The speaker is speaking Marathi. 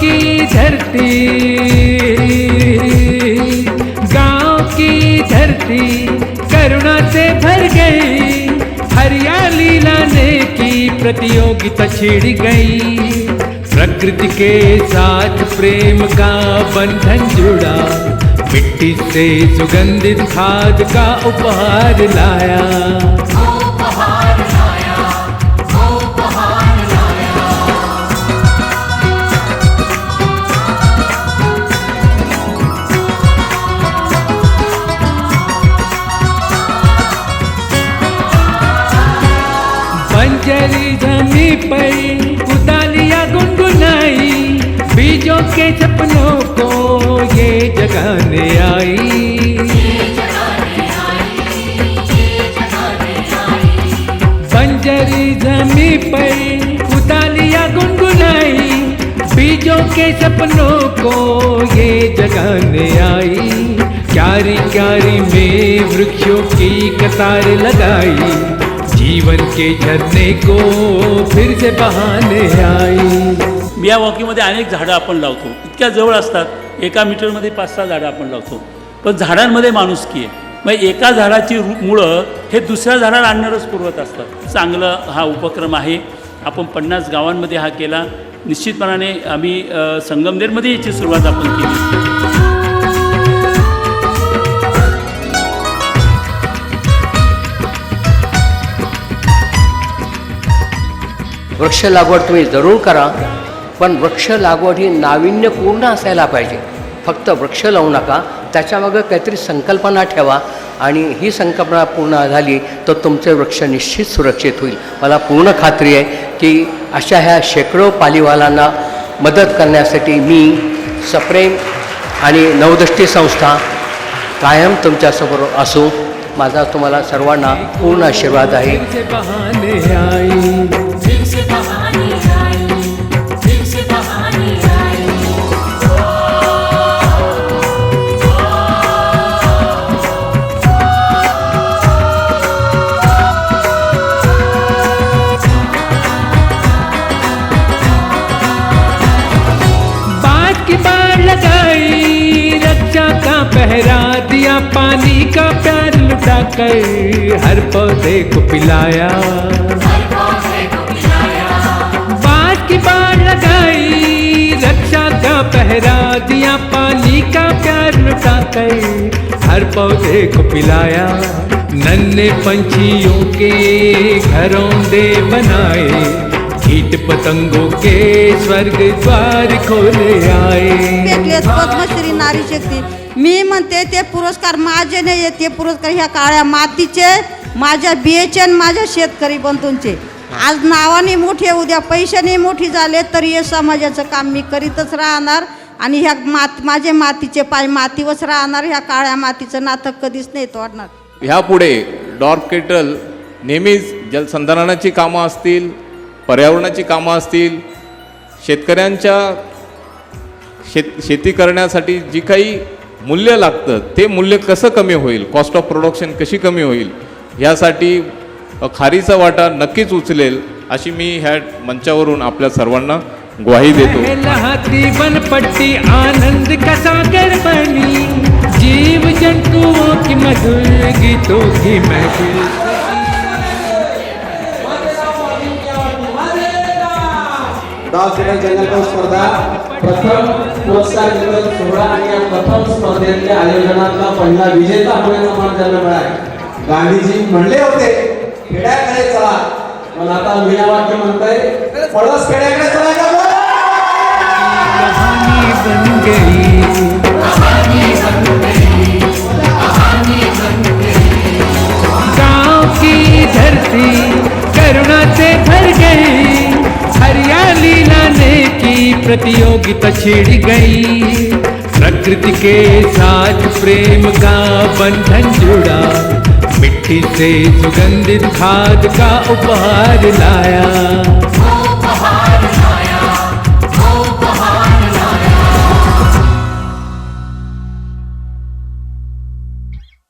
की धरती गांव की धरती करुणा से भर गई। हरियाली लाने की प्रतियोगिता छिड़ गई। प्रकृति के साथ प्रेम का बंधन जुड़ा। मिट्टी से सुगंधित खाद का उपहार लाया। बंजरी जमी पर कुदालिया गुनगुनाई। बीजों के सपनों को ये जगाने आई। बंजरी जमी पर कुदालिया गुनगुनाई। बीजों के सपनों को ये जगाने आई। क्यारी क्यारी में वृक्षों की कतार लगाई। जीवन के झरने को फिर से बहाने आई। या वॉकीमध्ये अनेक झाडं आपण लावतो. इतक्या जवळ असतात एका मीटरमध्ये पाच सहा झाडं आपण लावतो. पण झाडांमध्ये माणुसकी आहे. मग एका झाडाची मुळं हे दुसऱ्या झाडाला आणणारच पुरवत असतात. चांगलं हा उपक्रम आहे. आपण पन्नास गावांमध्ये हा केला. निश्चितपणाने आम्ही संगमनेरमध्ये याची सुरुवात आपण केली. वृक्ष लागवड तुम्ही जरूर करा पण वृक्ष लागवड ही नाविन्यपूर्ण असायला पाहिजे. फक्त वृक्ष लावू नका त्याच्यामागं काहीतरी संकल्पना ठेवा आणि ही संकल्पना पूर्ण झाली तर तुमचे वृक्ष निश्चित सुरक्षित होईल. मला पूर्ण खात्री आहे की अशा ह्या शेकडो पालीवालांना मदत करण्यासाठी मी सप्रेम आणि नवदृष्टी संस्था कायम तुमच्यासमोर असू. माझा तुम्हाला सर्वांना पूर्ण आशीर्वाद आहे. पानी का प्यार लुटा कर हर पौधे को पिलाया। बात की बाढ़ लगाई रक्षा का पहरा दिया पानी का प्यार लुटा कर हर पौधे को पिलाया। नन्हे पंछियों के घरों दे बनाए कीट पतंगों के स्वर्ग द्वार खोले आए। पद्मश्री नारी शक्ती. मी म्हणते ते पुरस्कार माझे नाही ते पुरस्कार ह्या काळ्या मातीचे माझ्या बियेचे आणि माझ्या शेतकरी बंधूंचे. आज नावाने मोठे उद्या पैशाने मोठी झाले तरी हे समाजाचं काम मी करीतच राहणार. आणि ह्या मात माझे मातीचे पाय मातीवरच राहणार. ह्या काळ्या मातीचं नातं कधीच नाही तोडणार. ह्यापुढे डॉर्फ केटल नेहमीच जलसंधारणाची कामं असतील. पर्यावरणाची कामं असतील शेतकऱ्यांच्या शेत शेती करण्यासाठी जी काही मूल्य लागतं ते मूल्य कसं कमी होईल? कॉस्ट ऑफ प्रोडक्शन कशी कमी होईल? ह्यासाठी खारीचा वाटा नक्कीच उचलेल अशी मी ह्या मंचावरून आपल्या सर्वांना ग्वाही देतो. बनपट्टी पट्टी आनंद का बनी? जीव जंतुओं की मधुर गीतों की महफिल. गाव क्रीडा जंगलपात स्पर्धा प्रथम पुरस्कार वितरण सोहळा आणि या प्रथम स्पर्धेतल्या आयोजनातला पहिला विजेता होण्याचा मान त्यांना मिळाला. गांधीजी म्हणले होते खेड्याकडे चला. पण आता मीरा वाक्य म्हणतंय पळस खेड्याकडे चला का धरती प्रतियोगिता छिड़ गई। प्रकृति के साथ प्रेम का बंधन जुड़ा। मिट्टी से सुगंधित खाद का उपहार लाया।